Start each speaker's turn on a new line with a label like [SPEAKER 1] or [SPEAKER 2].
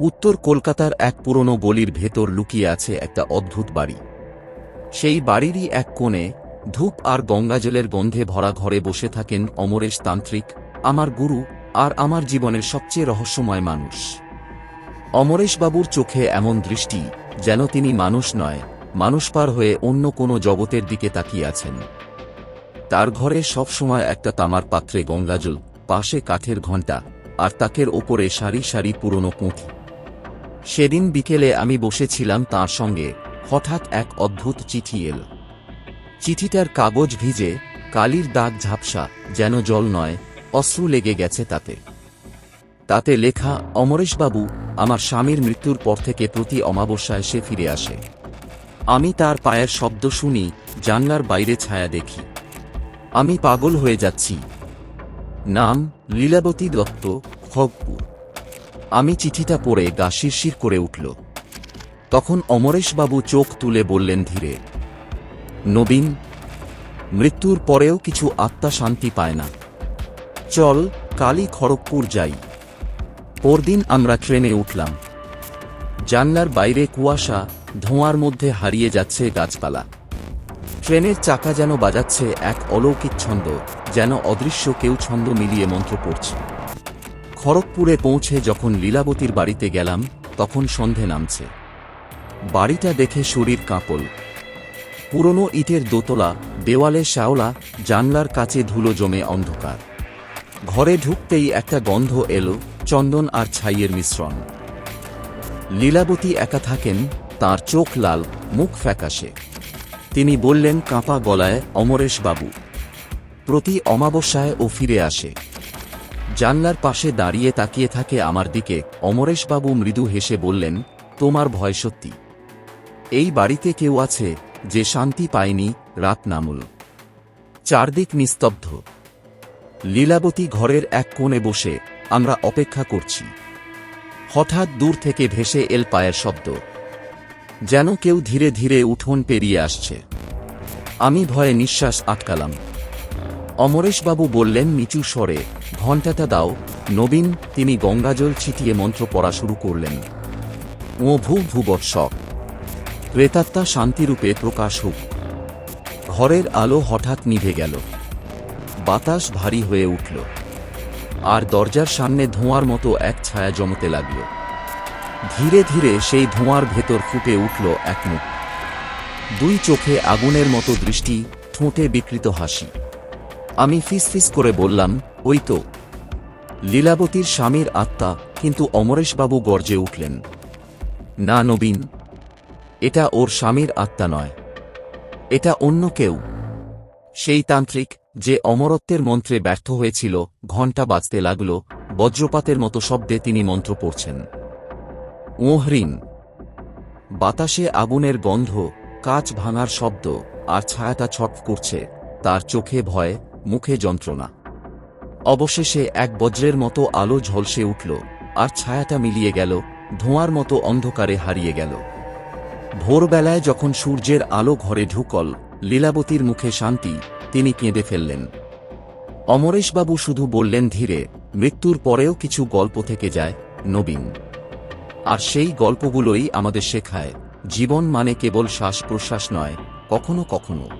[SPEAKER 1] উত্তর কলকাতার এক পুরনো গলির ভেতর লুকিয়ে আছে একটা অদ্ভুত বাড়ি। সেই বাড়িরই এক কোণে ধূপ আর গঙ্গাজলের গন্ধে ভরা ঘরে বসে থাকেন অমরেশ তান্ত্রিক, আমার গুরু আর আমার জীবনের সবচেয়ে রহস্যময় মানুষ। অমরেশবাবুর চোখে এমন দৃষ্টি যেন তিনি মানুষ নয়, মানুষ পার হয়ে অন্য কোনো জগতের দিকে তাকিয়ে আছেন। তার ঘরে সবসময় একটা তামার পাত্রে গঙ্গাজল, পাশে কাঠের ঘণ্টা আর তাকের ওপরে সারি সারি পুরনো পুঁথি সেদিন বিকেলে আমি বসেছিলাম তার সঙ্গে, হঠাৎ এক অদ্ভুত চিঠি এল। চিঠিটার কাগজ ভিজে, কালির দাগ ঝাপসা, যেন জল নয়, অশ্রু লেগে গেছে তাতে। তাতে লেখা, অমরেশবাবু, আমার স্বামীর মৃত্যুর পর থেকে প্রতি অমাবস্যায় সে ফিরে আসে। আমি তার পায়ের শব্দ শুনি, জানলার বাইরে ছায়া দেখি। আমি পাগল হয়ে যাচ্ছি। নাম, লীলাবতী দত্ত খগপুর আমি চিঠিটা পড়ে গা শিরশির করে উঠল। তখন অমরেশবাবু চোখ তুলে বললেন ধীরে, নবীন, মৃত্যুর পরেও কিছু আত্মা শান্তি পায় না। চল, কালই খড়গপুর যাই। পরদিন আমরা ট্রেনে উঠলাম। জানলার বাইরে কুয়াশা, ধোঁয়ার মধ্যে হারিয়ে যাচ্ছে গাছপালা। ট্রেনের চাকা যেন বাজাচ্ছে এক অলৌকিক ছন্দ, যেন অদৃশ্য কেউ ছন্দ মিলিয়ে মন্ত্র পড়ছে। খড়গপুরে পৌঁছে যখন লীলাবতীর বাড়িতে গেলাম, তখন সন্ধে নামছে। বাড়িটা দেখে শরীর কাঁপল। পুরনো ইটের দোতলা, দেওয়ালে শ্যাওলা, জানলার কাছে ধুলো জমে অন্ধকার। ঘরে ঢুকতেই একটা গন্ধ এলো, চন্দন আর ছাইয়ের মিশ্রণ। লীলাবতী একা থাকেন, তার চোখ লাল, মুখ ফ্যাকাশে। তিনি বললেন, কাঁপা গলায় অমরেশ বাবু। প্রতি অমাবস্যায় ও ফিরে আসে। জানলার পাশে দাঁড়িয়ে তাকিয়ে থাকে আমার দিকে। অমরেশবাবু মৃদু হেসে বললেন, তোমার ভয় সত্যি। এই বাড়িতে কেউ আছে যে শান্তি পায়নি, রাত নামুল। চারদিক নিস্তব্ধ। লীলাবতী ঘরের এক কোণে বসে আমরা অপেক্ষা করছি। হঠাৎ দূর থেকে ভেসে এল পায়ের শব্দ। যেন কেউ ধীরে ধীরে উঠোন পেরিয়ে আসছে। আমি ভয়ে নিঃশ্বাস আটকালাম। অমরেশবাবু বললেন, নিচু স্বরে ঘণ্টাটা দাও। নবীন, তিনি গঙ্গাজল ছিটিয়ে মন্ত্র পড়া শুরু করলেন। ও ভূ ভূবৎসক প্রেতাত্মা শান্তিরূপে প্রকাশ হোক। ঘরের আলো হঠাৎ নিভে গেল। বাতাস ভারী হয়ে উঠল। আর দরজার সামনে ধোঁয়ার মতো এক ছায়া জমতে লাগল। ধীরে ধীরে সেই ধোঁয়ার ভেতর ফুটে উঠল এক মুখ। দুই চোখে আগুনের মতো দৃষ্টি, ঠোঁটে বিকৃত হাসি। আমি ফিসফিস করে বললাম ওই তো। লীলাবতীর স্বামীর আত্মা কিন্তু অমরেশবাবু গর্জে উঠলেন। না নবীন, এটা ওর স্বামীর আত্মা নয়। এটা অন্য কেউ। সেই তান্ত্রিক যে অমরত্বের মন্ত্রে ব্যর্থ হয়েছিল, ঘণ্টা বাজতে লাগল, বজ্রপাতের মতো শব্দে তিনি মন্ত্র পড়ছেন। ওহরিন বাতাসে আগুনের গন্ধ, কাচ ভাঙার শব্দ আর ছায়াটা ছট করছে, তার চোখে ভয়, মুখে যন্ত্রণা। অবশেষে এক বজ্রের মতো আলো ঝলসে উঠল, আর ছায়াটা মিলিয়ে গেল, ধোঁয়ার মতো অন্ধকারে হারিয়ে গেল। ভোরবেলায় যখন সূর্যের আলো ঘরে ঢুকল, লীলাবতীর মুখে শান্তি, তিনি কেঁদে ফেললেন। অমরেশবাবু শুধু বললেন, ধীরে, মৃত্যুর পরেও কিছু গল্প থেকে যায়, নবীন। আর সেই গল্পগুলোই আমাদের শেখায়, জীবন মানে কেবল শ্বাস প্রশ্বাস নয়, কখনো কখনো।